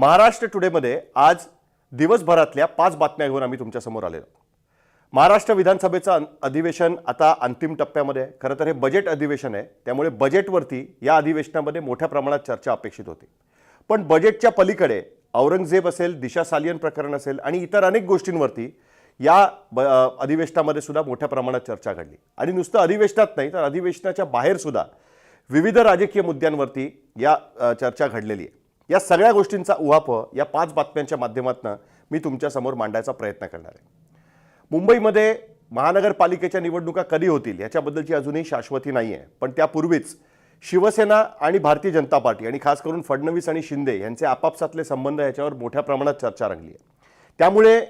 महाराष्ट्र टुडेमध्ये आज दिवसभरातल्या पाच बातम्या घेऊन आम्ही तुमच्यासमोर आलेलो. आहोत. महाराष्ट्र विधानसभेचं अधिवेशन आता अंतिम टप्प्यामध्ये आहे. खरं तर हे बजेट अधिवेशन आहे. त्यामुळे बजेटवरती या अधिवेशनामध्ये मोठ्या प्रमाणात चर्चा अपेक्षित होती. पण बजेटच्या पलीकडे औरंगजेब असेल दिशा सालियन प्रकरण असेल आणि इतर अनेक गोष्टींवरती या ब- अधिवेशनामध्ये सुद्धा मोठ्या प्रमाणात चर्चा घडली. आणि नुसतं अधिवेशनात नाही तर अधिवेशनाच्या बाहेरसुद्धा विविध राजकीय मुद्द्यांवरती या चर्चा घडलेली आहे. या सगळ्या गोष्टींचा उहापोह या पाच बातम्यांच्या माध्यमातून मी तुमच्यासमोर मांडायचा प्रयत्न करणार आहे. मुंबईमध्ये महानगरपालिकेच्या निवडणुका कधी होतील याच्याबद्दलची अजूनही शाश्वती नाही आहे. पण त्यापूर्वीच शिवसेना आणि भारतीय जनता पार्टी आणि खास करून फडणवीस आणि शिंदे यांचे आपापसातले संबंध याच्यावर मोठ्या प्रमाणात चर्चा रंगली आहे. त्यामुळे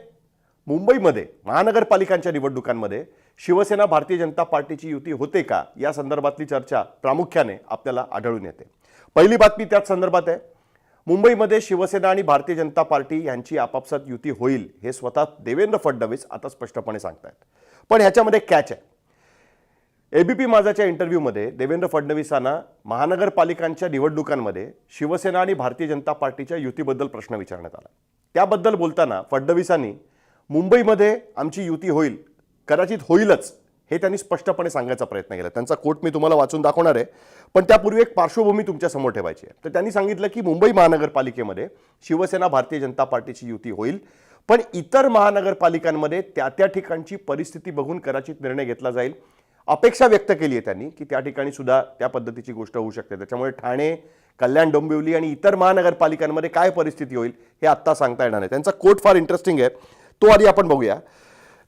मुंबईमध्ये महानगरपालिकांच्या निवडणुकांमध्ये शिवसेना भारतीय जनता पार्टीची युती होते का या संदर्भातली चर्चा प्रामुख्याने आपल्याला आढळून येते. पहिली बातमी त्याच संदर्भात आहे. मुंबईमध्ये शिवसेना आणि भारतीय जनता पार्टी यांची आपापसात युती होईल हे स्वतः देवेंद्र फडणवीस आता स्पष्टपणे सांगतायत. पण ह्याच्यामध्ये कॅच आहे. एबीपी माझाच्या इंटरव्ह्यूमध्ये देवेंद्र फडणवीसांना महानगरपालिकांच्या निवडणुकांमध्ये शिवसेना आणि भारतीय जनता पार्टीच्या युतीबद्दल प्रश्न विचारण्यात आला. त्याबद्दल बोलताना फडणवीसांनी मुंबईमध्ये आमची युती होईल कदाचित होईलच हे त्यांनी स्पष्टपणे सांगायचा प्रयत्न केला. त्यांचा कोट मी तुम्हाला वाचून दाखवणार आहे. पण त्यापूर्वी एक पार्श्वभूमी तुमच्यासमोर ठेवायची आहे. तर त्यांनी सांगितलं की मुंबई महानगरपालिकेमध्ये शिवसेना भारतीय जनता पार्टीची युती होईल. पण इतर महानगरपालिकांमध्ये त्या त्या ठिकाणची परिस्थिती बघून कदाचित निर्णय घेतला जाईल. अपेक्षा व्यक्त केली आहे त्यांनी की त्या ठिकाणी सुद्धा त्या पद्धतीची गोष्ट होऊ शकते. त्याच्यामुळे ठाणे कल्याण डोंबिवली आणि इतर महानगरपालिकांमध्ये काय परिस्थिती होईल हे आत्ता सांगता येणार नाही. त्यांचा कोट फार इंटरेस्टिंग आहे. तो आधी आपण बघूया.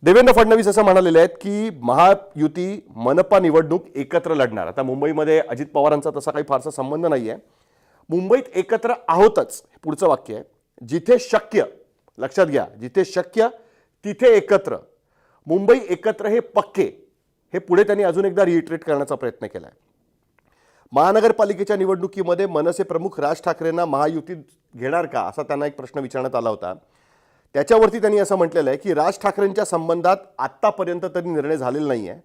देवेंद्र फडणवीस असं म्हणालेले आहेत की महायुती मनपा निवडणूक एकत्र लढणार. आता मुंबईमध्ये अजित पवारांचा तसा काही फारसा संबंध नाही आहे मुंबईत एकत्र आहोतच पुढचं वाक्य आहे. जिथे शक्य लक्षात घ्या जिथे शक्य तिथे एकत्र. मुंबई एकत्र हे पक्के. हे पुढे त्यांनी अजून एकदा रिइटरेट करण्याचा प्रयत्न केला आहे महानगरपालिकेच्या निवडणुकीमध्ये मनसे प्रमुख राज ठाकरेंना महायुतीत घेणार का असा त्यांना एक प्रश्न विचारण्यात आला होता. त्याच्यावरती त्यांनी असं म्हटलेलं आहे की राज ठाकरेंच्या संबंधात आत्तापर्यंत तरी निर्णय झालेला नाही आहे.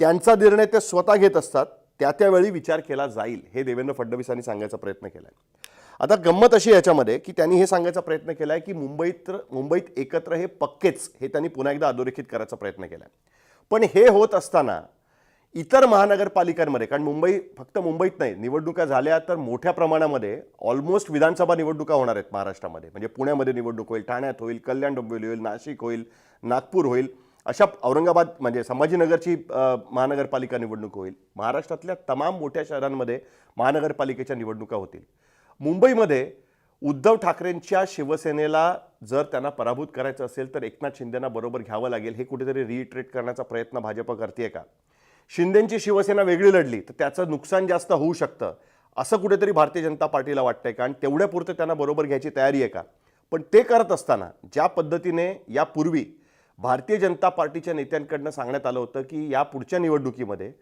त्यांचा निर्णय ते स्वतः घेत असतात. त्या त्यावेळी विचार केला जाईल हे देवेंद्र फडणवीसांनी सांगायचा प्रयत्न केला आहे आता गंमत अशी याच्यामध्ये की त्यांनी हे सांगायचा प्रयत्न केला आहे की मुंबईत मुंबईत एकत्र हे पक्केच हे त्यांनी पुन्हा एकदा अधोरेखित करायचा प्रयत्न केला आहे पण हे होत असताना इतर महानगरपालिकांमध्ये कारण मुंबई फक्त मुंबईत नाही निवडणुका झाल्या तर मोठ्या प्रमाणामध्ये ऑलमोस्ट विधानसभा निवडणुका होणार आहेत महाराष्ट्रामध्ये. म्हणजे पुण्यामध्ये निवडणूक होईल ठाण्यात होईल कल्याण डोंबिवली होईल नाशिक होईल नागपूर होईल अशा औरंगाबाद म्हणजे संभाजीनगरची महानगरपालिका निवडणूक होईल. महाराष्ट्रातल्या तमाम मोठ्या शहरांमध्ये महानगरपालिकेच्या निवडणुका होतील. मुंबईमध्ये उद्धव ठाकरेंच्या शिवसेनेला जर त्यांना पराभूत करायचं असेल तर एकनाथ शिंदेना बरोबर घ्यावं लागेल हे कुठेतरी रिइट्रेट करण्याचा प्रयत्न भाजप करते का? शिंदेची शिवसेना वेगळी लढली तर त्याचं नुकसान जास्त होऊ शकतं असं कुठेतरी भारतीय जनता पार्टीला वाटतंय कारण तेवढ्यापुरतं त्यांना बरोबर घ्यायची तयारी आहे का? पण ते करत असताना ज्या पद्धतीने यापूर्वी भारतीय जनता पार्टीच्या नेत्यांकडनं सांगण्यात आलं होतं की या पुढच्या निवडणुकीमध्ये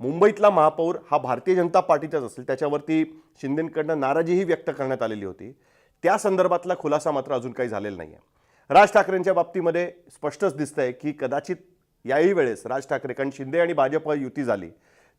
मुंबईतला महापौर हा भारतीय जनता पार्टीचाच असेल त्याच्यावरती शिंदेकडनं नाराजीही व्यक्त करण्यात आलेली होती. त्या संदर्भातला खुलासा मात्र अजून काही झालेला नाही आहे राज ठाकरेंच्या बाबतीमध्ये स्पष्टच दिसतंय की कदाचित याही वेळेस राज ठाकरे कारण शिंदे आणि भाजप युती झाली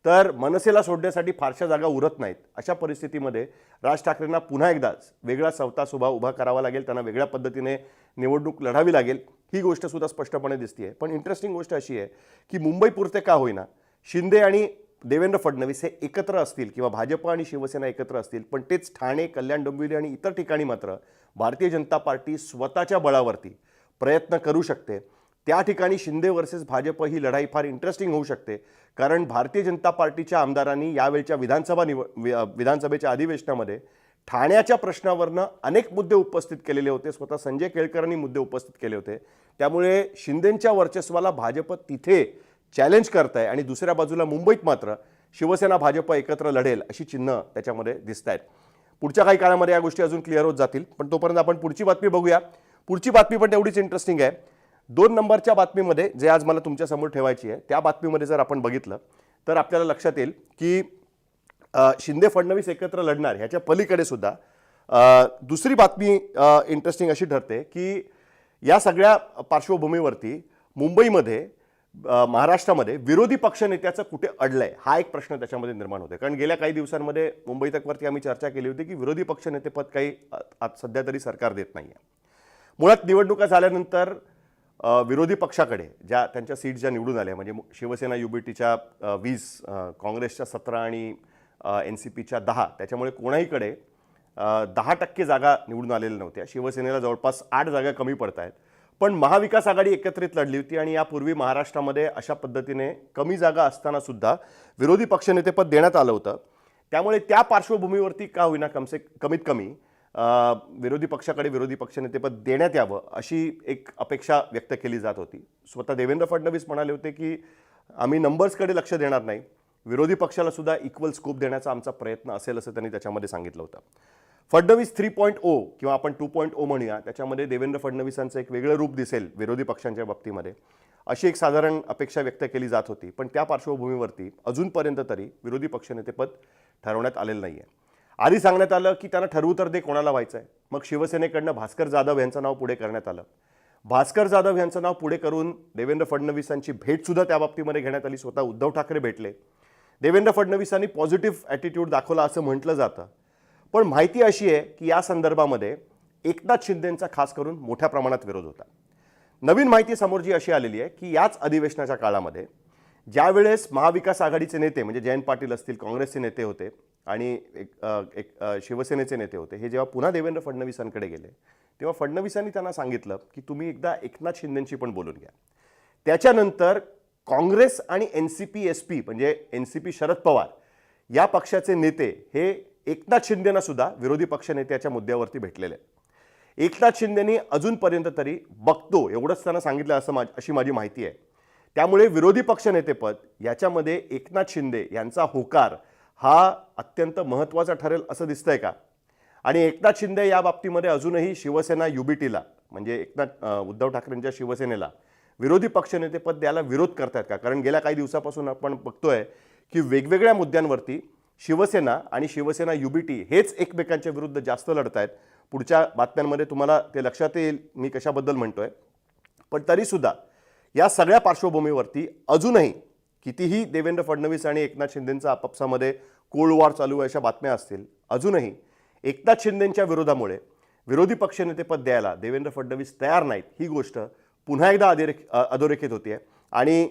तर मनसेला सोडण्यासाठी फारशा जागा उरत नाहीत. अशा परिस्थितीमध्ये राज ठाकरेंना पुन्हा एकदाच वेगळा संवता सुभा उभा करावा लागेल त्यांना वेगळ्या पद्धतीने निवडणूक लढावी लागेल ही गोष्ट सुद्धा स्पष्टपणे दिसते पण इंटरेस्टिंग गोष्ट अशी आहे की मुंबईपुरते का होईना शिंदे आणि देवेंद्र फडणवीस हे एकत्र असतील किंवा भाजप आणि शिवसेना एकत्र असतील पण तेच ठाणे कल्याण डोंबिवली आणि इतर ठिकाणी मात्र भारतीय जनता पार्टी स्वतःच्या बळावरती प्रयत्न करू शकते. त्या ठिकाणी शिंदे वर्सेस भाजप ही लढाई फार इंटरेस्टिंग होऊ शकते. कारण भारतीय जनता पार्टीच्या आमदारांनी यावेळच्या विधानसभा निव विधानसभेच्या अधिवेशनामध्ये ठाण्याच्या प्रश्नावरनं अनेक मुद्दे उपस्थित केलेले होते. स्वतः संजय केळकरांनी मुद्दे उपस्थित केले होते. त्यामुळे शिंदेंच्या वर्चस्वाला भाजप तिथे चॅलेंज करत आहे आणि दुसऱ्या बाजूला मुंबईत मात्र शिवसेना भाजप एकत्र लढेल अशी चिन्ह त्याच्यामध्ये दिसत आहेत पुढच्या काही काळामध्ये या गोष्टी अजून क्लिअर होत जातील. पण तोपर्यंत आपण पुढची बातमी बघूया. पुढची बातमी पण तेवढीच इंटरेस्टिंग आहे. दोन नंबरच्या बातमीमध्ये जे आज मला तुमच्यासमोर ठेवायची आहे त्या बातमीमध्ये जर आपण बघितलं तर आपल्याला लक्षात येईल की शिंदे फडणवीस एकत्र लढणार ह्याच्या पलीकडे सुद्धा दुसरी बातमी इंटरेस्टिंग अशी ठरते की या सगळ्या पार्श्वभूमीवरती मुंबईमध्ये महाराष्ट्रामध्ये विरोधी पक्षनेत्याचं कुठे अडलंय हा एक प्रश्न त्याच्यामध्ये निर्माण होतोय. कारण गेल्या काही दिवसांमध्ये मुंबई तकवरती आम्ही चर्चा केली होती की विरोधी पक्षनेतेपद काही आज सध्या तरी सरकार देत नाही आहे मुळात निवडणुका झाल्यानंतर विरोधी पक्षाकडे ज्या त्यांच्या सीट ज्या निवडून आल्या म्हणजे शिवसेना युबीटीच्या वीस काँग्रेसच्या सतरा आणि एन सी पीच्या दहा त्याच्यामुळे कोणाहीकडे दहा टक्के जागा निवडून आलेल्या नव्हत्या. शिवसेनेला जवळपास आठ जागा कमी पडत आहेत पण महाविकास आघाडी एकत्रित लढली होती आणि यापूर्वी महाराष्ट्रामध्ये अशा पद्धतीने कमी जागा असताना सुद्धा विरोधी पक्षनेतेपद देण्यात आलं होतं. त्यामुळे त्या पार्श्वभूमीवरती का होईना कमसे कमीत कमी विरोधी पक्षाकडे विरोधी पक्षनेतेपद देण्यात यावं अशी एक अपेक्षा व्यक्त केली जात होती. स्वतः देवेंद्र फडणवीस म्हणाले होते की आम्ही नंबर्सकडे लक्ष देणार नाही. विरोधी पक्षाला सुद्धा इक्वल स्कोप देण्याचा आमचा प्रयत्न असेल असं त्यांनी त्याच्यामध्ये सांगितलं होतं. फडणवीस थ्री पॉईंट ओ किंवा आपण टू पॉईंट ओ म्हणूया त्याच्यामध्ये देवेंद्र फडणवीसांचं एक वेगळं रूप दिसेल विरोधी पक्षांच्या बाबतीमध्ये अशी एक साधारण अपेक्षा व्यक्त केली जात होती. पण त्या पार्श्वभूमीवरती अजूनपर्यंत तरी विरोधी पक्षनेतेपद ठरवण्यात आलेलं नाही आहे आधी सांगण्यात आलं की त्यांना ठरवू तर दे कोणाला व्हायचं आहे मग शिवसेनेकडनं भास्कर जाधव यांचं नाव पुढे करण्यात आलं. भास्कर जाधव यांचं नाव पुढे करून देवेंद्र फडणवीसांची भेटसुद्धा त्या बाबतीमध्ये घेण्यात आली. स्वतः उद्धव ठाकरे भेटले. देवेंद्र फडणवीसांनी पॉझिटिव्ह ॲटिट्यूड दाखवला असं म्हटलं जातं. पण माहिती अशी आहे की या संदर्भामध्ये एकनाथ शिंदेंचा खास करून मोठ्या प्रमाणात विरोध होता. नवीन माहिती समोर जी अशी आलेली आहे की याच अधिवेशनाच्या काळामध्ये ज्यावेळेस महाविकास आघाडीचे नेते म्हणजे जयंत पाटील असतील काँग्रेसचे नेते होते आणि एक एक शिवसेनेचे नेते होते. हे जेव्हा पुन्हा देवेंद्र फडणवीसांकडे गेले तेव्हा फडणवीसांनी त्यांना सांगितलं की तुम्ही एकदा एकनाथ शिंदेंशी पण बोलून घ्या. त्याच्यानंतर काँग्रेस आणि N C P S P म्हणजे N C P Sharad Pawar या पक्षाचे नेते हे एकनाथ शिंदेना सुद्धा विरोधी पक्षनेत्याच्या मुद्द्यावरती भेटलेले एकनाथ शिंदेनी अजूनपर्यंत तरी बघतो एवढंच त्यांना सांगितलं असं मा अशी माझी माहिती आहे. त्यामुळे विरोधी पक्षनेतेपद याच्यामध्ये एकनाथ शिंदे यांचा होकार हा अत्यंत महत्त्वाचा ठरेल असं दिसतंय का? आणि एकनाथ शिंदे या बाबतीमध्ये अजूनही शिवसेना युबीटीला म्हणजे एकनाथ उद्धव ठाकरेंच्या शिवसेनेला विरोधी पक्षनेतेपद द्यायला विरोध करतायत का? कारण गेल्या काही दिवसापासून आपण बघतोय की वेगवेगळ्या मुद्द्यांवरती शिवसेना आणि शिवसेना युबीटी हेच एकमेकांच्या विरुद्ध जास्त लढत आहेत पुढच्या बातम्यांमध्ये तुम्हाला ते लक्षात येईल मी कशाबद्दल म्हणतोय. पण तरीसुद्धा या सगळ्या पार्श्वभूमीवरती अजूनही कितीही देवेंद्र फडणवीस आणि एकनाथ शिंदेंचा आपापसामध्ये कोल्ड वॉर चालू आहे अशा बातम्या असतील अजूनही एकनाथ शिंदेंच्या विरोधामुळे विरोधी पक्षनेतेपद द्यायला देवेंद्र फडणवीस तयार नाहीत ही गोष्ट पुन्हा एकदा अधोरेख अधोरेखित होती आहे आणि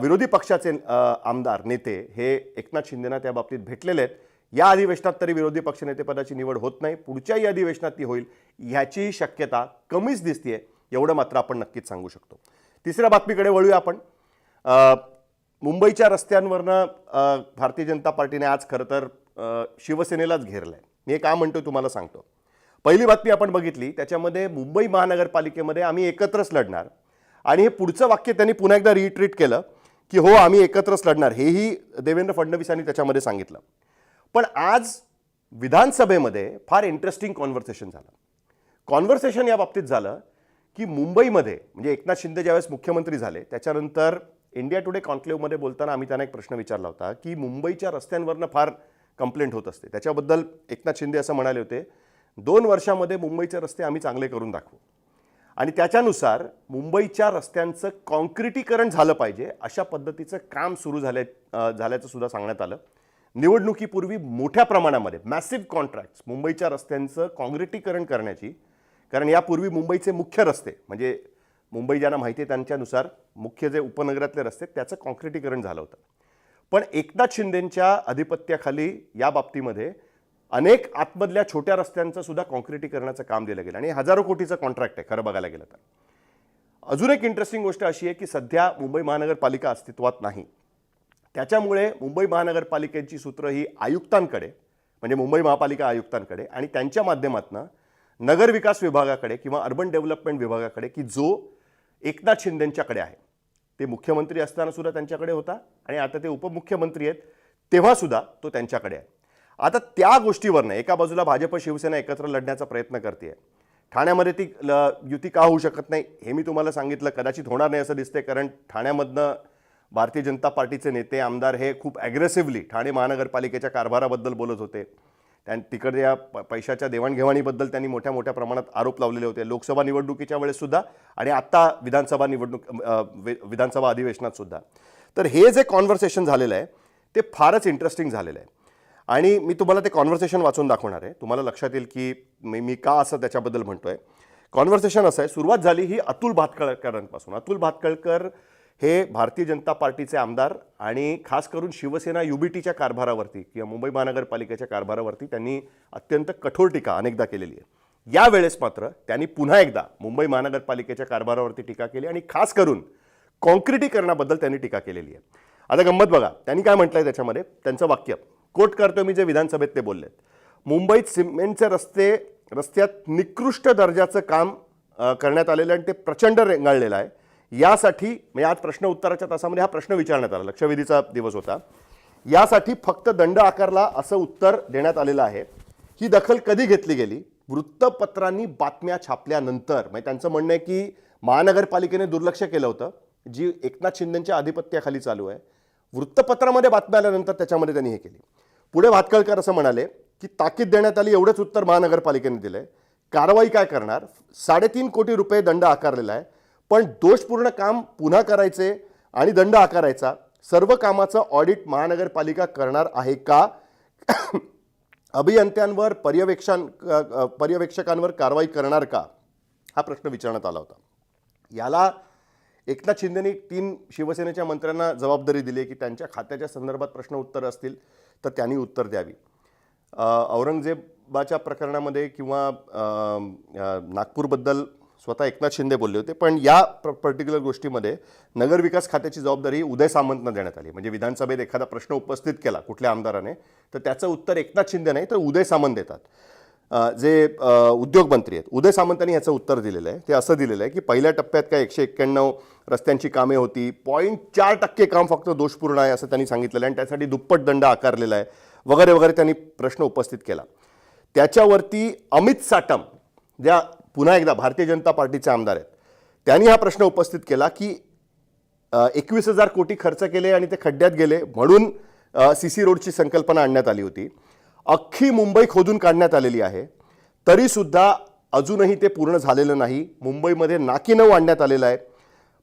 विरोधी पक्षाचे आमदार नेते हे एकनाथ शिंदेना त्या बाबतीत भेटलेले आहेत. या अधिवेशनात तरी विरोधी पक्षनेतेपदाची निवड होत नाही. पुढच्याही अधिवेशनात ती होईल ह्याचीही शक्यता कमीच दिसतीये एवढं मात्र आपण नक्कीच सांगू शकतो. तिसऱ्या बातमीकडे वळूया आपण. मुंबईच्या रस्त्यांवरनं भारतीय जनता पार्टीने आज खरं तर शिवसेनेलाच घेरलं आहे मी हे का म्हणतो तुम्हाला सांगतो. पहिली बातमी आपण बघितली त्याच्यामध्ये मुंबई महानगरपालिकेमध्ये आम्ही एकत्रच लढणार. आणि हे पुढचं वाक्य त्यांनी पुन्हा एकदा रिट्रीट केलं की हो आम्ही एकत्रच लढणार. हेही देवेंद्र फडणवीसांनी त्याच्यामध्ये सांगितलं. पण आज विधानसभेमध्ये फार इंटरेस्टिंग कॉन्व्हर्सेशन झालं. कॉन्व्हर्सेशन या बाबतीत झालं की मुंबईमध्ये म्हणजे एकनाथ शिंदे ज्यावेळेस मुख्यमंत्री झाले त्याच्यानंतर इंडिया टुडे कॉन्क्लेव्हमध्ये बोलताना आम्ही त्यांना एक प्रश्न विचारला होता की मुंबईच्या रस्त्यांवरनं फार कंप्लेंट होत असते. त्याच्याबद्दल एकनाथ शिंदे असं म्हणाले होते दोन वर्षामध्ये मुंबईचे रस्ते आम्ही चांगले करून दाखवू. आणि त्याच्यानुसार मुंबईच्या रस्त्यांचं कॉन्क्रिटीकरण झालं पाहिजे अशा पद्धतीचं काम सुरू झाले झाल्याचं सुद्धा सांगण्यात आलं. निवडणुकीपूर्वी मोठ्या प्रमाणामध्ये मॅसिव्ह कॉन्ट्रॅक्ट्स मुंबईच्या रस्त्यांचं कॉन्क्रिटीकरण करण्याची कारण यापूर्वी मुंबईचे मुख्य रस्ते म्हणजे मुंबई ज्यांना माहिती आहे त्यांच्यानुसार मुख्य जे उपनगरातले रस्ते त्याचं कॉन्क्रिटीकरण झालं होतं. पण एकनाथ शिंदेंच्या अधिपत्याखाली या बाबतीमध्ये अनेक आतमधल्या छोट्या रस्त्यांचं सुद्धा कॉन्क्रिटीकरणाचं काम दिलं गेलं आणि हजारो कोटीचं कॉन्ट्रॅक्ट आहे खरं बघायला गेलं तर. अजून एक इंटरेस्टिंग गोष्ट अशी आहे की सध्या मुंबई महानगरपालिका अस्तित्वात नाही. त्याच्यामुळे मुंबई महानगरपालिकेची सूत्र ही आयुक्तांकडे म्हणजे मुंबई महापालिका आयुक्तांकडे आणि त्यांच्या माध्यमातून नगर विकास विभागाकडे किंवा अर्बन डेव्हलपमेंट विभागाकडे की जो एकनाथ शिंदेंच्याकडे आहे. ते मुख्यमंत्री असताना सुद्धा त्यांच्याकडे होता आणि आता ते उपमुख्यमंत्री आहेत तेव्हासुद्धा तो त्यांच्याकडे आहे. आता त्या गोष्टीवरनं एका बाजूला भाजप शिवसेना एकत्र लढण्याचा प्रयत्न करते ठाण्यामध्ये ती ल- युती का होऊ शकत नाही हे मी तुम्हाला सांगितलं. कदाचित होणार नाही असं दिसतंय कारण ठाण्यामधनं भारतीय जनता पार्टीचे नेते आमदार हे खूप ॲग्रेसिव्हली ठाणे महानगरपालिकेच्या कारभाराबद्दल बोलत होते. त्या तिकडच्या प- पैशाच्या देवाणघेवाणीबद्दल त्यांनी मोठ्या मोठ्या प्रमाणात आरोप लावलेले होते. लोकसभा निवडणुकीच्या वेळेस सुद्धा आणि आत्ता विधानसभा निवडणूक विधानसभा अधिवेशनातसुद्धा तर हे जे कॉन्व्हर्सेशन झालेलं आहे ते फारच इंटरेस्टिंग झालेलं आहे. आणि मी तुम्हाला ते कॉन्व्हर्सेशन वाचून दाखवणार आहे. तुम्हाला लक्षात येईल की मी मी का असं त्याच्याबद्दल म्हणतो आहे कॉन्व्हर्सेशन असं आहे सुरुवात झाली ही अतुल भातकळकरांपासून. अतुल भातकळकर हे भारतीय जनता पार्टीचे आमदार आणि खास करून शिवसेना युबीटीच्या कारभारावरती किंवा मुंबई महानगरपालिकेच्या कारभारावरती त्यांनी अत्यंत कठोर टीका अनेकदा केलेली आहे. यावेळेस मात्र त्यांनी पुन्हा एकदा मुंबई महानगरपालिकेच्या कारभारावरती टीका केली आणि खास करून कॉन्क्रिटीकरणाबद्दल त्यांनी टीका केलेली आहे. आता गंमत बघा त्यांनी काय म्हटलंय त्याच्यामध्ये? त्यांचं वाक्य कोट करतो मी जे विधानसभेत ते बोललेत. मुंबईत सिमेंटचे रस्ते रस्त्यात निकृष्ट दर्जाचं काम करण्यात आलेलं आहे आणि ते प्रचंड रेंगाळलेलं आहे. यासाठी म्हणजे आज प्रश्न उत्तराच्या तासामध्ये हा प्रश्न विचारण्यात आला. लक्षवेधीचा दिवस होता. यासाठी फक्त दंड आकारला असं उत्तर देण्यात आलेलं आहे. ही दखल कधी घेतली गेली? वृत्तपत्रांनी बातम्या छापल्यानंतर. म्हणजे त्यांचं म्हणणं आहे की महानगरपालिकेने दुर्लक्ष केलं होतं. जी एकनाथ शिंदेच्या आधिपत्याखाली चालू आहे. वृत्तपत्रामध्ये बातम्या आल्यानंतर त्याच्यामध्ये त्यांनी हे केली. पुढे भातकळकर असं म्हणाले की ताकीद देण्यात आली एवढंच उत्तर महानगरपालिकेने दिलंय. कारवाई काय करणार? साडेतीन कोटी रुपये दंड आकारलेला आहे. पण दोषपूर्ण काम पुन्हा करायचे आणि दंड आकारायचा. सर्व कामाचं ऑडिट महानगरपालिका करणार आहे का? अभियंत्यांवर पर्यवेक्षण पर्यवेक्षकांवर कारवाई करणार का? हा प्रश्न विचारण्यात आला होता. याला एकनाथ शिंदेनी तीन शिवसेनेच्या मंत्र्यांना जबाबदारी दिली आहे की त्यांच्या खात्याच्या संदर्भात प्रश्न उत्तर असतील तर त्यांनी उत्तर द्यावी. औरंगजेबाच्या प्रकरणामध्ये किंवा नागपूरबद्दल स्वतः एकनाथ शिंदे बोलले होते. पण या पर्टिक्युलर गोष्टीमध्ये नगरविकास खात्याची जबाबदारी उदय सामंतनं देण्यात आली. म्हणजे विधानसभेत एखादा प्रश्न उपस्थित केला कुठल्या आमदाराने तर त्याचं उत्तर एकनाथ शिंदे नाही तर उदय सामंत देतात. जे उद्योगमंत्री आहेत उदय सामंतांनी याचं उत्तर दिलेलं आहे. ते असं दिलेलं आहे की पहिल्या टप्प्यात काय एकशे एक्क्याण्णव रस्त्यांची कामे होती पॉईंट चार टक्के काम फक्त दोषपूर्ण आहे असं त्यांनी सांगितलेलं आहे आणि त्यासाठी दुप्पट दंड आकारलेला आहे वगैरे वगैरे त्यांनी प्रश्न उपस्थित केला. त्याच्यावरती अमित साटम ज्या पुन्हा एकदा भारतीय जनता पार्टीचे आमदार आहेत. त्यांनी हा प्रश्न उपस्थित केला की एकवीस हजार कोटी खर्च केले आणि ते खड्ड्यात गेले म्हणून सी सी रोडची संकल्पना आणण्यात आली होती. अख्खी मुंबई खोदून काढण्यात आलेली आहे. तरीसुद्धा अजूनही ते पूर्ण झालेलं नाही. मुंबईमध्ये नाकीनऊ आणण्यात आलेलं आहे.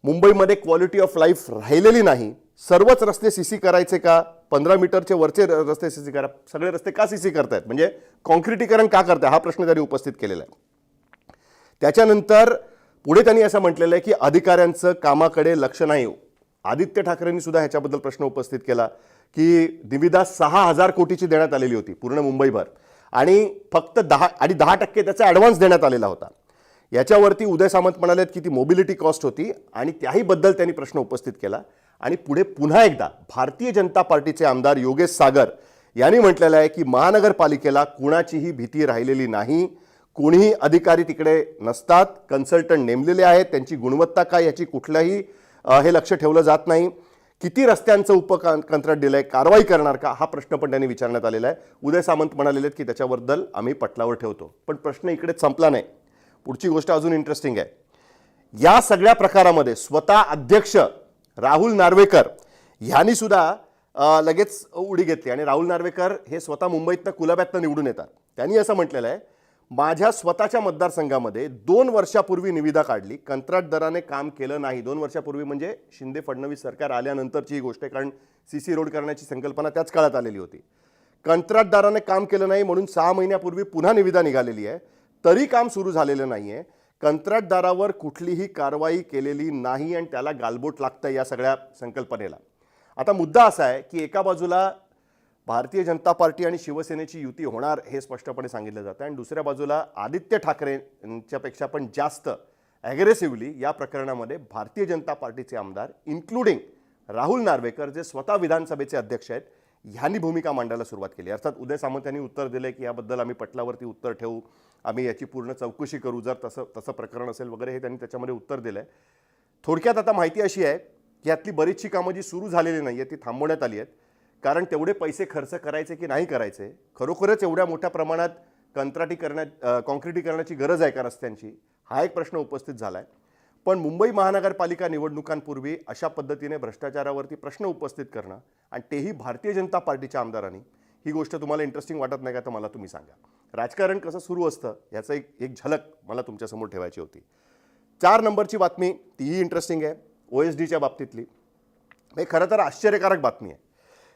मुंबईमध्ये क्वालिटी ऑफ लाईफ राहिलेली नाही. सर्वच रस्ते सी सी करायचे का? पंधरा मीटरचे वरचे रस्ते सी सी करा. सगळे रस्ते का सी सी करतायत? म्हणजे कॉन्क्रिटीकरण का करताय? हा प्रश्न त्यांनी उपस्थित केलेला आहे. त्याच्यानंतर पुढे त्यांनी असं म्हटलेलं आहे की अधिकाऱ्यांचं कामाकडे लक्ष नाही. आदित्य ठाकरेंनी सुद्धा ह्याच्याबद्दल प्रश्न उपस्थित केला की निविदा सहा हजार कोटीची देण्यात आलेली होती पूर्ण मुंबईभर. आणि फक्त दहा आणि दहा टक्के त्याचा ॲडव्हान्स देण्यात आलेला होता. याच्यावरती उदय सामंत म्हणालेत की ती मोबिलिटी कॉस्ट होती आणि त्याहीबद्दल त्यांनी प्रश्न उपस्थित केला. आणि पुढे पुन्हा एकदा भारतीय जनता पार्टीचे आमदार योगेश सागर यांनी म्हटलेलं आहे की महानगरपालिकेला कुणाचीही भीती राहिलेली नाही. कोणीही अधिकारी तिकडे नसतात. कन्सल्टंट नेमलेले आहेत. त्यांची गुणवत्ता काय याची कुठलंही हे लक्ष ठेवलं जात नाही. किती रस्त्यांचं उपकं कंत्राट दिलंय कारवाई करणार का? हा प्रश्न पण त्यांनी विचारण्यात आलेला आहे. उदय सामंत म्हणालेले आहेत की त्याच्याबद्दल आम्ही पटलावर ठेवतो. पण प्रश्न इकडेच संपला नाही. पुढची गोष्ट अजून इंटरेस्टिंग आहे. या सगळ्या प्रकारामध्ये स्वतः अध्यक्ष राहुल नार्वेकर ह्यांनी सुद्धा लगेच उडी घेतली. आणि राहुल नार्वेकर हे स्वतः मुंबईतनं कुलाब्यातनं निवडून येतात. त्यांनी असं म्हटलेलं आहे माझ्या स्वतःच्या मतदारसंघामध्ये दोन वर्षापूर्वी निविदा काढली. कंत्राटदाराने काम केलं नाही. दोन वर्षापूर्वी म्हणजे शिंदे फडणवीस सरकार आल्यानंतरची ही गोष्ट आहे कारण सी सी रोड करण्याची संकल्पना त्याच काळात आलेली होती. कंत्राटदाराने काम केलं नाही म्हणून सहा महिन्यापूर्वी पुन्हा निविदा निघालेली आहे. तरी काम सुरू झालेलं नाही आहे कंत्राटदारावर कुठलीही कारवाई केलेली नाही आणि त्याला गालबोट लागतं या सगळ्या संकल्पनेला. आता मुद्दा असा आहे की एका बाजूला भारतीय जनता पार्टी आणि शिवसेनेची युती होणार हे स्पष्टपणे सांगितलं जातं. आणि दुसऱ्या बाजूला आदित्य ठाकरेंच्यापेक्षा पण जास्त ॲग्रेसिव्हली या प्रकरणामध्ये भारतीय जनता पार्टीचे आमदार इन्क्लुडिंग राहुल नार्वेकर जे स्वतः विधानसभेचे अध्यक्ष आहेत ह्यांनी भूमिका मांडायला सुरुवात केली. अर्थात उदय सामंत यांनी उत्तर दिलं की याबद्दल आम्ही पटलावरती उत्तर ठेवू आम्ही याची पूर्ण चौकशी करू जर तसं तसं प्रकरण असेल वगैरे हे त्यांनी त्याच्यामध्ये उत्तर दिलं आहे थोडक्यात आता माहिती अशी आहे की यातली बरीचशी कामं जी सुरू झालेली नाही आहेत ती थांबवण्यात आली आहेत. कारण तेवढे पैसे खर्च करायचे की नाही करायचे खरोखरच एवढ्या मोठ्या प्रमाणात कंत्राटी करण्यात कॉन्क्रिटीकरणाची गरज आहे का रस्त्यांची? हा एक प्रश्न उपस्थित झाला आहे पण मुंबई महानगरपालिका निवडणुकांपूर्वी अशा पद्धतीने भ्रष्टाचारावरती प्रश्न उपस्थित करणं आणि तेही भारतीय जनता पार्टीच्या आमदारांनी ही गोष्ट तुम्हाला इंटरेस्टिंग वाटत नाही का तर मला तुम्ही सांगा. राजकारण कसं सुरू असतं याचं एक एक झलक मला तुमच्यासमोर ठेवायची होती. चार नंबरची बातमी तीही इंटरेस्टिंग आहे ओ एस डीच्या बाबतीतली. हे खरं तर आश्चर्यकारक बातमी आहे.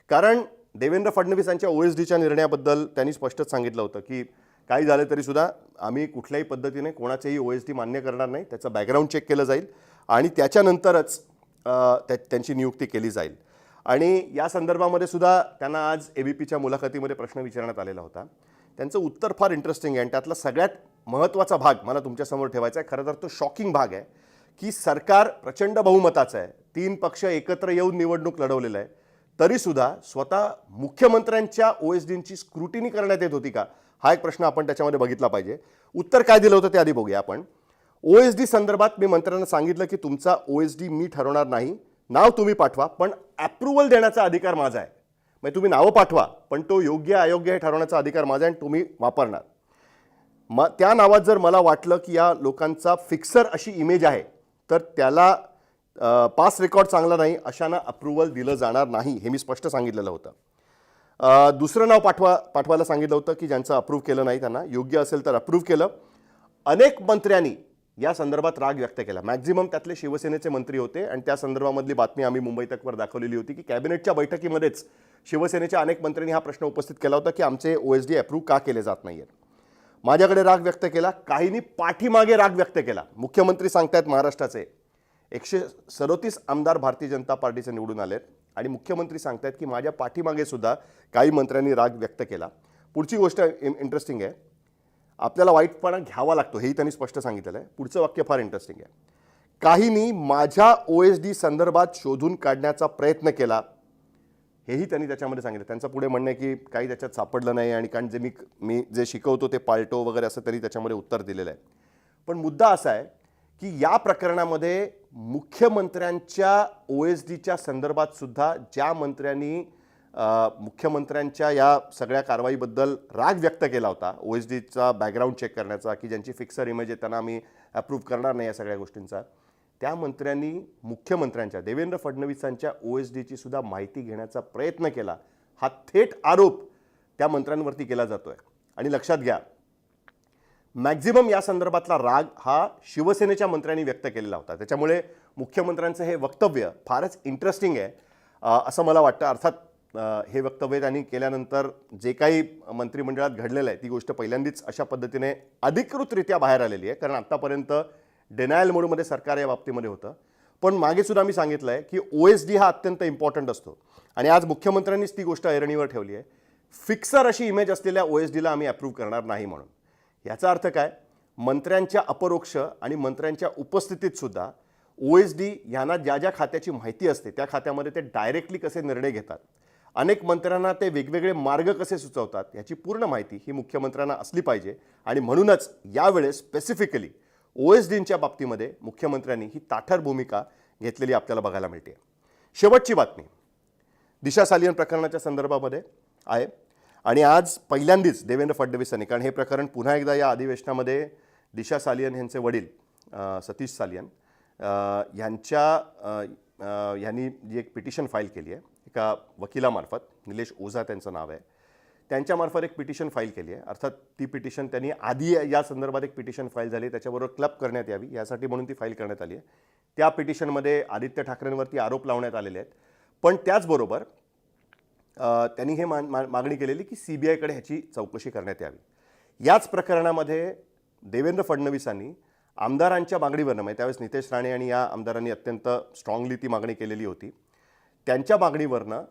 कारण देवेंद्र फडणवीस यांच्या ओ एस डीच्या निर्णयाबद्दल त्यांनी स्पष्टच सांगितलं होतं की काही झालं तरीसुद्धा आम्ही कुठल्याही पद्धतीने कोणाचेही ओ एस डी मान्य करणार नाही त्याचं बॅकग्राऊंड चेक केलं जाईल आणि त्याच्यानंतरच त्या त्यांची नियुक्ती केली जाईल. आणि या संदर्भामध्ये सुद्धा त्यांना आज ए बी पीच्या मुलाखतीमध्ये प्रश्न विचारण्यात आलेला होता. त्यांचं उत्तर फार इंटरेस्टिंग आहे आणि त्यातला सगळ्यात महत्त्वाचा भाग मला तुमच्यासमोर ठेवायचा आहे. खरं तर तो शॉकिंग भाग आहे की सरकार प्रचंड बहुमताचं आहे. तीन पक्ष एकत्र येऊन निवडणूक लढवलेलं आहे. तरीसुद्धा स्वतः मुख्यमंत्र्यांच्या ओ एस डींची स्क्रुटिनी करण्यात येत होती का? हा एक प्रश्न आपण त्याच्यामध्ये बघितला पाहिजे. उत्तर काय दिलं होतं ते आधी बघूया आपण. ओ एस डी संदर्भात मी मंत्र्यांना सांगितलं की तुमचा ओ एस डी मी ठरवणार नाही. नाव तुम्ही पाठवा पण ॲप्रुव्हल देण्याचा अधिकार माझा आहे. म्हणजे तुम्ही नावं पाठवा पण तो योग्य अयोग्य हे ठरवण्याचा अधिकार माझा आहे आणि तुम्ही वापरणार. मग त्या नावात जर मला वाटलं की या लोकांचा फिक्सर अशी इमेज आहे तर त्याला पास रेकॉर्ड चांगला नाही अशांना अप्रुव्हल दिलं जाणार नाही हे मी स्पष्ट सांगितलेलं होतं. दुसरं नाव पाठवा पाठवायला सांगितलं होतं की ज्यांचं अप्रूव्ह केलं नाही त्यांना योग्य असेल तर अप्रूव्ह केलं. अनेक मंत्र्यांनी या संदर्भात राग व्यक्त केला. मॅक्झिमम त्यातले शिवसेनेचे मंत्री होते आणि त्या संदर्भामधली बातमी आम्ही मुंबई तकवर दाखवलेली होती की कॅबिनेटच्या बैठकीमध्येच शिवसेनेच्या अनेक मंत्र्यांनी हा प्रश्न उपस्थित केला होता की आमचे ओ एस डी अप्रूव्ह का केले जात नाही आहेत माझ्याकडे राग व्यक्त केला काहींनी पाठीमागे राग व्यक्त केला. मुख्यमंत्री सांगतायत महाराष्ट्राचे एकशे सदोतीस आमदार भारतीय जनता पार्टीचे निवडून आलेत. आणि मुख्यमंत्री सांगतायत की माझ्या पाठीमागे सुद्धा काही मंत्र्यांनी राग व्यक्त केला. पुढची गोष्ट इंटरेस्टिंग आहे. आपल्याला वाईटपणा घ्यावा लागतो हेही त्यांनी स्पष्ट सांगितलेलं आहे. पुढचं वाक्य फार इंटरेस्टिंग आहे. काहींनी माझ्या ओ एस डी संदर्भात शोधून काढण्याचा प्रयत्न केला हेही त्यांनी त्याच्यामध्ये सांगितलं. त्यांचं पुढे म्हणणं आहे की काही त्याच्यात सापडलं नाही आणि कारण जे मी मी जे शिकवतो ते पाळतो वगैरे असं त्यांनी त्याच्यामध्ये उत्तर दिलेलं आहे. पण मुद्दा असा आहे की या प्रकरणामध्ये मुख्यमंत्र्यांच्या ओ एस डीच्या संदर्भात सुद्धा ज्या मंत्र्यांनी मुख्यमंत्र्यांच्या या सगळ्या कारवाईबद्दल राग व्यक्त केला होता ओ एस डीचा बॅकग्राऊंड चेक करण्याचा की ज्यांची फिक्सर इमेज आहे त्यांना आम्ही अप्रूव्ह करणार नाही या सगळ्या गोष्टींचा त्या मंत्र्यांनी मुख्यमंत्र्यांच्या देवेंद्र फडणवीसांच्या ओ एस डीची सुद्धा माहिती घेण्याचा प्रयत्न केला. हा थेट आरोप त्या मंत्र्यांवरती केला जातो आहे आणि लक्षात घ्या मॅक्झिमम या संदर्भातला राग हा शिवसेनेच्या मंत्र्यांनी व्यक्त केलेला होता. त्याच्यामुळे मुख्यमंत्र्यांचं हे वक्तव्य फारच इंटरेस्टिंग आहे. असं मला वाटतं. अर्थात हे वक्तव्य त्यांनी केल्यानंतर जे काही मंत्रिमंडळात घडलेलं आहे ती गोष्ट पहिल्यांदाच अशा पद्धतीने अधिकृतरित्या बाहेर आलेली आहे. कारण आत्तापर्यंत डेनायल मोडमध्ये सरकार या बाबतीमध्ये होतं. पण मागे सुद्धा मी सांगितलं आहे की ओ एस डी हा अत्यंत इम्पॉर्टंट असतो. आणि आज मुख्यमंत्र्यांनीच ती गोष्ट ऐरणीवर ठेवली आहे. फिक्सर अशी इमेज असलेल्या ओ एस डीला आम्ही अप्रूव्ह करणार नाही म्हणून. याचा अर्थ काय? मंत्र्यांच्या अपरोक्ष आणि मंत्र्यांच्या उपस्थितीत सुद्धा ओ एस डी यांना ज्या ज्या खात्याची माहिती असते त्या खात्यामध्ये ते डायरेक्टली कसे निर्णय घेतात? अनेक मंत्र्यांना ते वेगवेगळे मार्ग कसे सुचवतात याची पूर्ण माहिती ही मुख्यमंत्र्यांना असली पाहिजे आणि म्हणूनच यावेळेस स्पेसिफिकली ओ एस डींच्या बाबतीमध्ये मुख्यमंत्र्यांनी ही ताठर भूमिका घेतलेली आपल्याला बघायला मिळते. शेवटची बातमी. दिशा सालियन प्रकरणाच्या संदर्भामध्ये आहे. आणि आज पहिल्यांदाच देवेंद्र फडणवीस यांनी कारण हे प्रकरण पुन्हा एकदा या अधिवेशनामध्ये दिशा सालियन यांचे वडील सतीश सालियन यांच्या यांनी जी एक पिटिशन फाईल केली आहे एका वकिलामार्फत निलेश ओझा त्यांचं नाव आहे त्यांच्यामार्फत एक पिटिशन फाईल केली आहे. अर्थात ती पिटिशन त्यांनी आधी या संदर्भात एक पिटिशन फाईल झाली त्याच्याबरोबर क्लब करण्यात यावी यासाठी म्हणून ती फाईल करण्यात आली आहे. त्या पिटिशनमध्ये आदित्य ठाकरेंवरती आरोप लावण्यात आलेले आहेत. पण त्याचबरोबर त्यांनी हे मान मा- मागणी केलेली की सी बी आयकडे ह्याची चौकशी करण्यात यावी. याच प्रकरणामध्ये देवेंद्र फडणवीसांनी आमदारांच्या मागणीवरनं म्हणजे त्यावेळेस नितेश राणे आणि या आमदारांनी अत्यंत स्ट्रॉंगली ती मागणी केलेली होती. त्यांच्या मागणीवरनं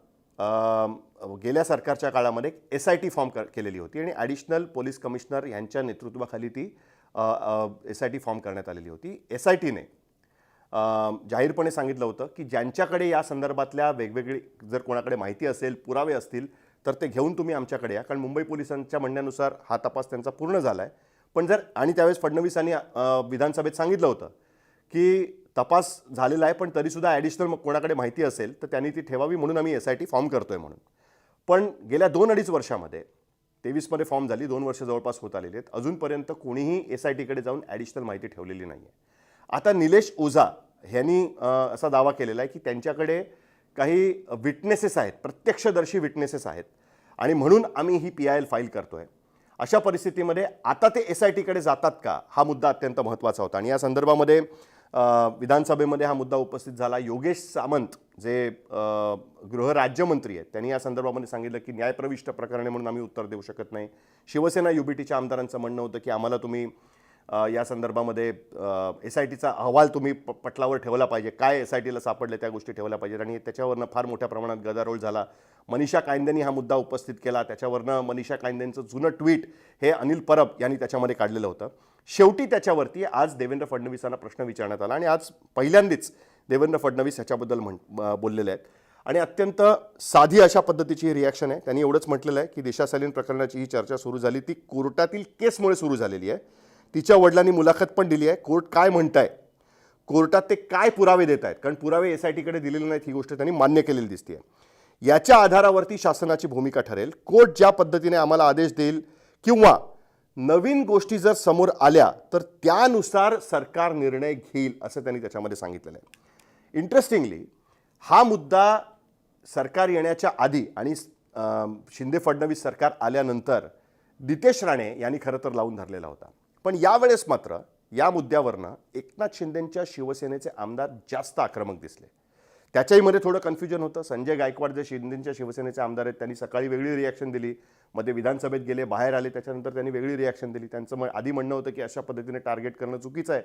गेल्या सरकारच्या काळामध्ये एस आय टी फॉर्म कर केलेली होती आणि ॲडिशनल पोलीस कमिशनर यांच्या नेतृत्वाखाली ती एस आय टी फॉर्म करण्यात आलेली होती. एस आय टीने जाहीरपणे सांगितलं होतं की ज्यांच्याकडे या संदर्भातल्या वेगवेगळी जर कोणाकडे माहिती असेल पुरावे असतील तर ते घेऊन तुम्ही आमच्याकडे या. कारण मुंबई पोलिसांच्या म्हणण्यानुसार हा तपास त्यांचा पूर्ण झाला आहे पण जर आणि त्यावेळेस फडणवीसांनी विधानसभेत सांगितलं होतं की तपास झालेला आहे पण तरीसुद्धा ॲडिशनल कोणाकडे माहिती असेल तर त्यांनी ती ठेवावी म्हणून आम्ही एस आय टी फॉर्म करतो आहे म्हणून. पण गेल्या दोन अडीच वर्षामध्ये तेवीसमध्ये फॉर्म झाली दोन वर्ष जवळपास होत आलेली आहेत. अजूनपर्यंत कोणीही एस आय टीकडे जाऊन ॲडिशनल माहिती ठेवलेली नाही आहे आता निलेश ओझा ह्यांनी असा दावा केलेला आहे की त्यांच्याकडे काही विटनेसेस आहेत प्रत्यक्षदर्शी विटनेसेस आहेत. आणि म्हणून आम्ही ही पी आय एल फाईल करतोय. अशा परिस्थितीमध्ये आता ते एस आय टीकडे जातात का? हा मुद्दा अत्यंत महत्त्वाचा होता. आणि या संदर्भामध्ये विधानसभेमध्ये हा मुद्दा उपस्थित झाला. योगेश सामंत जे गृहराज्यमंत्री आहेत त्यांनी या संदर्भामध्ये सांगितलं की न्यायप्रविष्ट प्रकरणे म्हणून आम्ही उत्तर देऊ शकत नाही. शिवसेना युबीटीच्या आमदारांचं म्हणणं होतं की आम्हाला तुम्ही या संदर्भामध्ये एस आय टीचा अहवाल तुम्ही प पटलावर ठेवला पाहिजे. काय एस आय टीला सापडले त्या गोष्टी ठेवल्या पाहिजेत. आणि त्याच्यावरनं फार मोठ्या प्रमाणात गदारोळ झाला. मनीषा कायंदेनी हा मुद्दा उपस्थित केला. त्याच्यावरनं मनीषा कायंदेंचं जुनं ट्विट हे अनिल परब यांनी त्याच्यामध्ये काढलेलं होतं. शेवटी त्याच्यावरती आज देवेंद्र फडणवीसांना प्रश्न विचारण्यात आला. आणि आज पहिल्यांदाच देवेंद्र फडणवीस ह्याच्याबद्दल म्हण बोललेले आहेत. आणि अत्यंत साधी अशा पद्धतीची ही रिॲक्शन आहे. त्यांनी एवढंच म्हटलेलं आहे की दिशाशालीन प्रकरणाची ही चर्चा सुरू झाली. ती कोर्टातील केसमुळे सुरू झालेली आहे. तिच्या वडिलांनी मुलाखत पण दिली आहे. कोर्ट काय म्हणताय? कोर्टात ते काय पुरावे देत आहेत? कारण पुरावे एस आय टीकडे दिलेले नाहीत ही गोष्ट त्यांनी मान्य केलेली दिसते याच्या आधारावरती शासनाची भूमिका ठरेल. कोर्ट ज्या पद्धतीने आम्हाला आदेश देईल किंवा नवीन गोष्टी जर समोर आल्या तर त्यानुसार सरकार निर्णय घेईल असं त्यांनी त्याच्यामध्ये सांगितलेलं आहे. इंटरेस्टिंगली हा मुद्दा सरकार येण्याच्या आधी आणि शिंदे फडणवीस सरकार आल्यानंतर नितेश राणे यांनी खरं तर लावून धरलेला होता. पण यावेळेस मात्र या मुद्द्यावरनं एकनाथ शिंदेंच्या शिवसेनेचे आमदार जास्त आक्रमक दिसले. त्याच्याही मध्ये थोडं कन्फ्युजन होतं. संजय गायकवाड जे शिंदेंच्या शिवसेनेचे आमदार आहेत त्यांनी सकाळी वेगळी रिॲक्शन दिली. मध्ये विधानसभेत गेले बाहेर आले त्याच्यानंतर त्यांनी वेगळी रिॲक्शन दिली. त्यांचं म आधी म्हणणं होतं की अशा पद्धतीने टार्गेट करणं चुकीचं आहे.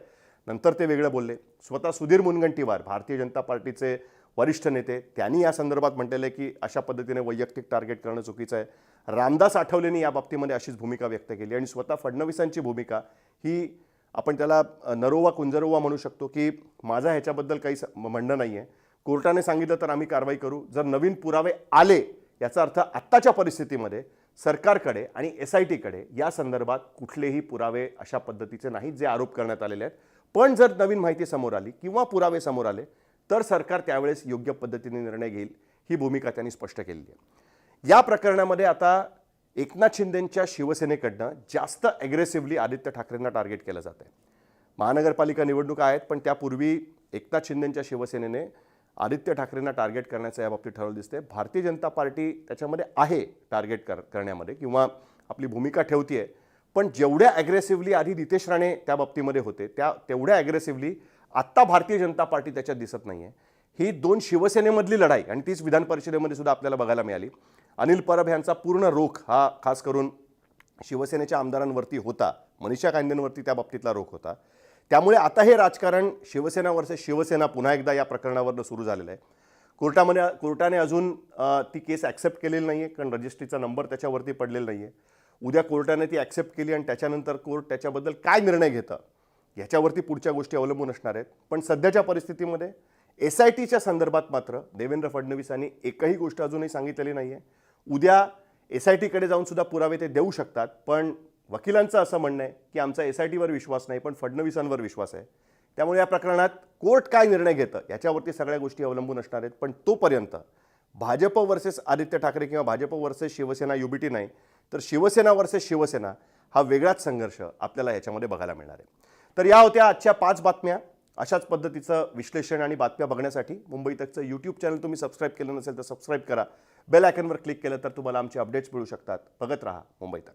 नंतर ते वेगळं बोलले. स्वतः सुधीर मुनगंटीवार भारतीय जनता पार्टीचे वरिष्ठ नेते त्यांनी या संदर्भात म्हटलेलं आहे की अशा पद्धतीने वैयक्तिक टार्गेट करणं चुकीचं आहे. रामदास आठवलेंनी या बाबतीमध्ये अशीच भूमिका व्यक्त केली आणि स्वतः फडणवीसांची भूमिका ही आपण त्याला नरोवा कुंजरोवा म्हणू शकतो की माझा ह्याच्याबद्दल काही म्हणणं नाही आहे कोर्टाने सांगितलं तर आम्ही कारवाई करू. जर नवीन पुरावे आले याचा अर्थ आत्ताच्या परिस्थितीमध्ये सरकारकडे आणि एस आय टीकडे या संदर्भात कुठलेही पुरावे अशा पद्धतीचे नाहीत जे आरोप करण्यात आलेले आहेत. पण जर नवीन माहिती समोर आली किंवा पुरावे समोर आले तर सरकार त्यावेळेस योग्य पद्धतीने निर्णय घेईल ही भूमिका त्यांनी स्पष्ट केलेली आहे. या प्रकरणामध्ये आता एकनाथ शिंदेंच्या शिवसेनेकडनं जास्त ॲग्रेसिव्हली आदित्य ठाकरेंना टार्गेट केलं जात आहे. महानगरपालिका निवडणुका आहेत पण त्यापूर्वी एकनाथ शिंदेंच्या शिवसेनेने आदित्य ठाकरेंना टार्गेट करण्याचं या बाबतीत ठरवलं दिसते भारतीय जनता पार्टी त्याच्यामध्ये आहे टार्गेट कर करण्यामध्ये किंवा आपली भूमिका ठेवतीये. पण जेवढ्या ॲग्रेसिव्हली आधी नितेश राणे त्या बाबतीमध्ये होते त्या तेवढ्या ॲग्रेसिव्हली आत्ता भारतीय जनता पार्टी त्याच्यात दिसत नाही आहे ही दोन शिवसेनेमधली लढाई आणि तीच विधान परिषदेमध्ये सुद्धा आपल्याला बघायला मिळाली. अनिल परब यांचा पूर्ण रोख हा खास करून शिवसेनेच्या आमदारांवरती होता. मनीषा कांदेंवरती त्या बाबतीतला रोख होता. त्यामुळे आता हे राजकारण शिवसेना वर्सेस शिवसेना पुन्हा एकदा या प्रकरणावरनं सुरू झालेलं आहे. कोर्टामध्ये कोर्टाने अजून ती केस ॲक्सेप्ट केलेली नाही आहे कारण रजिस्ट्रीचा नंबर त्याच्यावरती पडलेला नाही आहे उद्या कोर्टाने ती ॲक्सेप्ट केली आणि त्याच्यानंतर कोर्ट त्याच्याबद्दल काय निर्णय घेतं? याच्यावरती पुढच्या गोष्टी अवलंबून असणार आहेत. पण सध्याच्या परिस्थितीमध्ये एस आय टीच्या संदर्भात मात्र देवेंद्र फडणवीसांनी एकही गोष्ट अजूनही सांगितलेली नाही आहे उद्या एस आय टीकडे जाऊन सुद्धा पुरावे ते देऊ शकतात पण वकिलांचं असं म्हणणं आहे की आमचा एस आय टीवर विश्वास नाही पण फडणवीसांवर विश्वास आहे. त्यामुळे या प्रकरणात कोर्ट काय निर्णय घेतं याच्यावरती सगळ्या गोष्टी अवलंबून असणार आहेत पण तोपर्यंत भाजप वर्सेस आदित्य ठाकरे किंवा भाजप वर्सेस शिवसेना युबीटी नाही तर शिवसेना वर्सेस शिवसेना हा वेगळाच संघर्ष आपल्याला याच्यामध्ये बघायला मिळणार आहे. तर या होत्या आजच्या पाच बातम्या. अशाच पद्धतीचं विश्लेषण आणि बातम्या बघण्यासाठी मुंबई तकचं यूट्यूब चॅनल तुम्ही सबस्क्राईब केलं नसेल तर सबस्क्राईब करा. बेल आयकनवर क्लिक केलं तर तुम्हाला आमचे अपडेट्स मिळू शकतात. बघत राहा मुंबई तक.